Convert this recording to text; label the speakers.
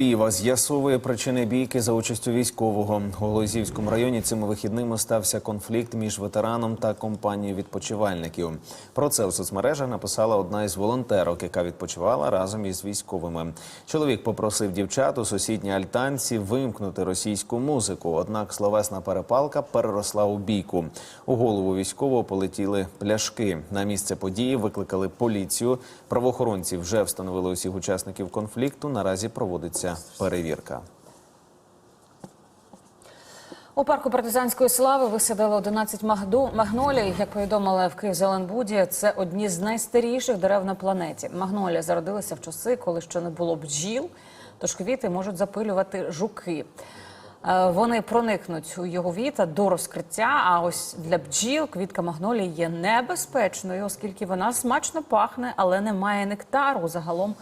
Speaker 1: Києва з'ясовує причини бійки за участю військового. У Голосіївському районі цими вихідними стався конфлікт між ветераном та компанією відпочивальників. Про це у соцмережах написала одна із волонтерок, яка відпочивала разом із військовими. Чоловік попросив дівчат у сусідній альтанці вимкнути російську музику. Однак словесна перепалка переросла у бійку. У голову військового полетіли пляшки. На місце події викликали поліцію. Правоохоронці вже встановили усіх учасників конфлікту. Наразі проводиться перевірка.
Speaker 2: У парку партизанської слави висадили 11 магду- магнолій. Як повідомили в Київ-Зеленбуді, це одні з найстаріших дерев на планеті. Магнолія зародилися в часи, коли ще не було бджіл, тож квіти можуть запилювати жуки. Е, Вони проникнуть у його віта до розкриття. А ось для бджіл квітка магнолії є небезпечною, оскільки вона смачно пахне, але не має нектару. Загалом